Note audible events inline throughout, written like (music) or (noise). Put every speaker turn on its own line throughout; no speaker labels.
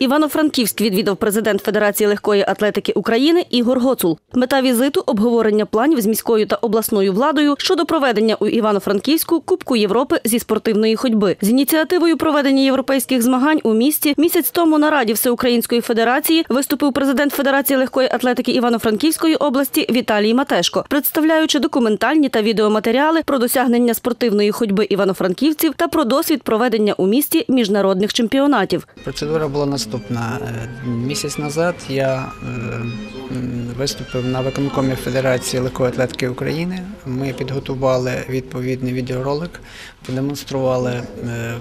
Івано-Франківськ відвідав президент Федерації легкої атлетики України Ігор Гоцул. Мета візиту обговорення планів з міською та обласною владою щодо проведення у Івано-Франківську Кубку Європи зі спортивної ходьби. З ініціативою проведення європейських змагань у місті місяць тому на раді Всеукраїнської федерації виступив президент Федерації легкої атлетики Івано-Франківської області Віталій Матешко, представляючи документальні та відеоматеріали про досягнення спортивної ходьби івано-франківців та про досвід проведення у місті міжнародних чемпіонатів.
Процедура була наступна. Е, Місяць назад я е, виступив на виконкомі Федерації легкої атлетики України. Ми підготували відповідний відеоролик, продемонстрували е,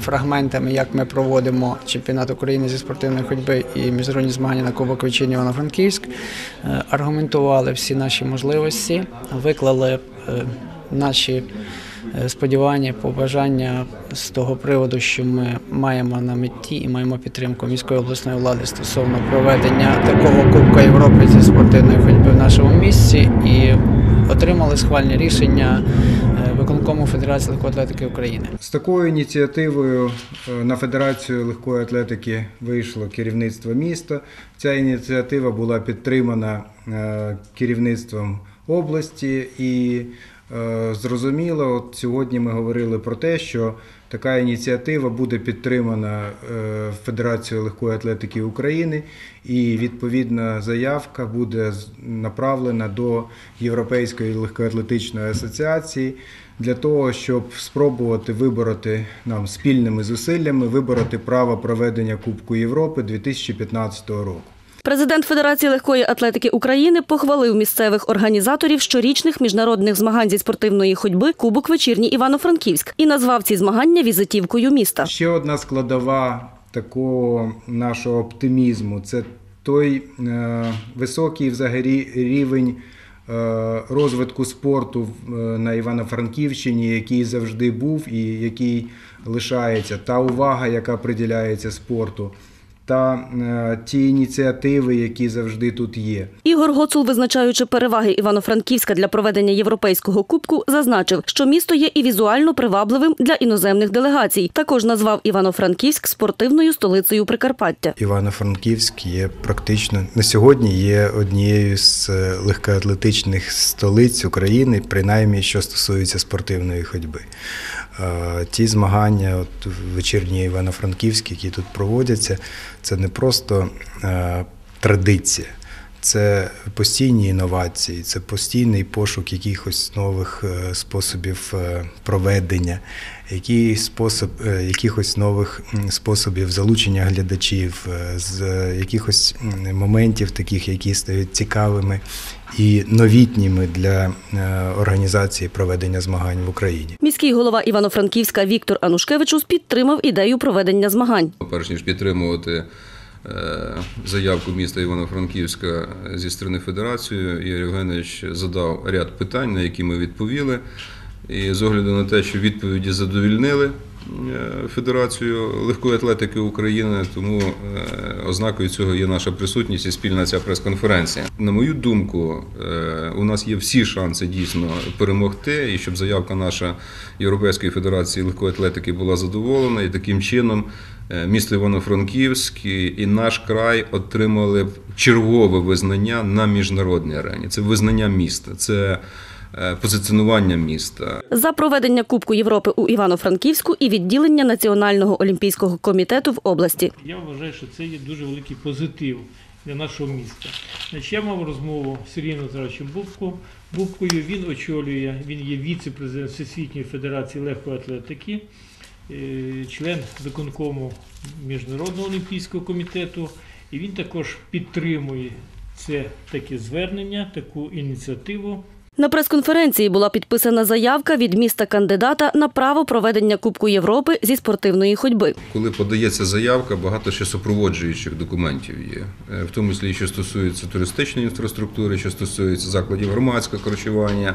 фрагментами, як ми проводимо чемпіонат України зі спортивної ходьби і міжнародні змагання на Кубок Вечірній Івано-Франківськ. Аргументували всі наші можливості, виклали наші сподівання, побажання з того приводу, що ми маємо на меті і маємо підтримку міської обласної влади стосовно проведення такого Кубка Європи зі спортивної ходьби в нашому місті і отримали схвальні рішення е, виконкому Федерації легкої атлетики України.
З такою ініціативою е, на Федерацію легкої атлетики вийшло керівництво міста. Ця ініціатива була підтримана е, керівництвом області і е, зрозуміло, от сьогодні ми говорили про те, що така ініціатива буде підтримана е, Федерацією легкої атлетики України, і відповідна заявка буде направлена до Європейської легкоатлетичної асоціації для того, щоб спробувати вибороти нам спільними зусиллями вибороти право проведення Кубку Європи 2015 року.
Президент Федерації легкої атлетики України похвалив місцевих організаторів щорічних міжнародних змагань зі спортивної ходьби Кубок вечірній Івано-Франківськ і назвав ці змагання візитівкою міста.
Ще одна складова такого нашого оптимізму це той е, високий взагалі рівень е, розвитку спорту е, на Івано-Франківщині, який завжди був і який лишається, та увага, яка приділяється спорту, та е, ті ініціативи, які завжди тут є.
Ігор Гоцул, визначаючи переваги Івано-Франківська для проведення європейського кубку, зазначив, що місто є і візуально привабливим для іноземних делегацій. Також назвав Івано-Франківськ спортивною столицею Прикарпаття.
Івано-Франківськ є практично на сьогодні є однією з е, легкоатлетичних столиць України, принаймні що стосується спортивної ходьби. Е, Ті змагання, от вечірні Івано-Франківські, які тут проводяться, це не просто е, традиція. Це постійні інновації, це постійний пошук якихось нових е, способів е, проведення, який спосіб, е, якихось нових способів залучення глядачів, з якихось моментів, таких, які стають цікавими і новітніми для організації проведення змагань в Україні.
Міський голова Івано-Франківська Віктор Анушкевичус підтримав ідею проведення змагань.
перш ніж підтримувати заявку міста Івано-Франківська зі сторони Федерації, Ігор Євгенович задав ряд питань, на які ми відповіли. І з огляду на те, що відповіді задовільнили е, Федерацію легкої атлетики України, тому е, ознакою цього є наша присутність і спільна ця прес-конференція. На мою думку, е, у нас є всі шанси дійсно перемогти, і щоб заявка наша Європейської Федерації легкої атлетики була задоволена, і таким чином місто Івано-Франківськ і наш край отримали чергове визнання на міжнародній арені. Це визнання міста, це позиціонування міста.
За проведення Кубку Європи у Івано-Франківську і відділення Національного олімпійського комітету в області.
Я вважаю, що це є дуже великий позитив для нашого міста. Я мав розмову з Сергієм Назаровичем Бубко. Бубкою він очолює, він є віце-президент Всесвітньої Федерації легкої атлетики, е, член виконкому Міжнародного олімпійського комітету. І він також підтримує це таке звернення, таку ініціативу
На прес-конференції була підписана заявка від міста кандидата на право проведення Кубку Європи зі спортивної ходьби.
Коли подається заявка, багато ще супроводжуючих документів є, Е, в тому числі, що стосується туристичної інфраструктури, що стосується закладів громадського харчування,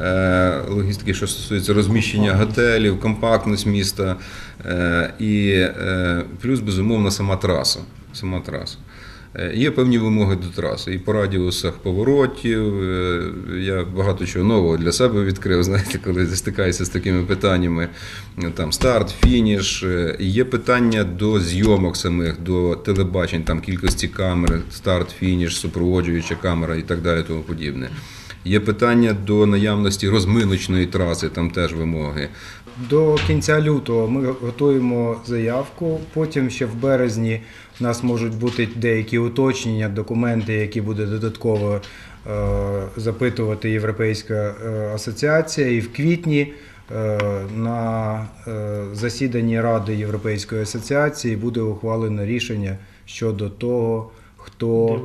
е, логістики, що стосується розміщення готелів, компактність міста е, і плюс, безумовно, сама траса. Сама траса. Е, Є певні вимоги до траси і по радіусах поворотів. Е, Я багато чого нового для себе відкрив, (laughs) знаєте, коли стикаюся з такими питаннями. Е, Там старт, фініш. Е, Є питання до зйомок самих, до телебачень, там кількості камер, старт, фініш, супроводжуюча камера і так далі, тому подібне. Є питання до наявності розминочної траси, там теж вимоги.
До кінця лютого ми готуємо заявку. Потім ще в березні у нас можуть бути деякі уточнення, документи, які буде додатково е, запитувати Європейська е, асоціація. І в квітні е, на засіданні Ради Європейської асоціації буде ухвалено рішення щодо того, хто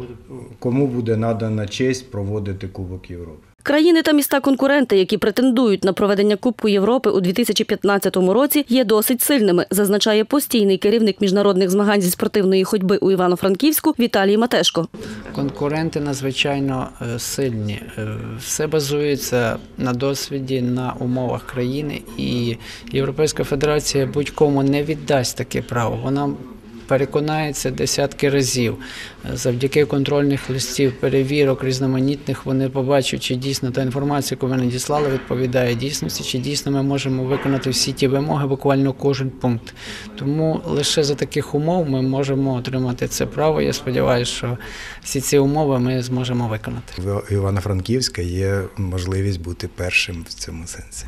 кому буде надана честь проводити Кубок Європи.
Країни та міста-конкуренти, які претендують на проведення Кубку Європи у 2015 році, є досить сильними, зазначає постійний керівник міжнародних змагань зі спортивної ходьби у Івано-Франківську Віталій Матешко.
Конкуренти надзвичайно е, сильні. Е, Все базується на досвіді, на умовах країни, і Європейська Федерація будь-кому не віддасть таке право. Вона переконається десятки разів. Завдяки контрольних листів, перевірок різноманітних вони побачать, чи дійсно та інформація, яку ви надіслали, відповідає дійсності, чи дійсно ми можемо виконати всі ті вимоги, буквально кожен пункт. Тому лише за таких умов ми можемо отримати це право. Я сподіваюся, що всі ці умови ми зможемо виконати.
В Івано-Франківська є можливість бути першим в цьому сенсі.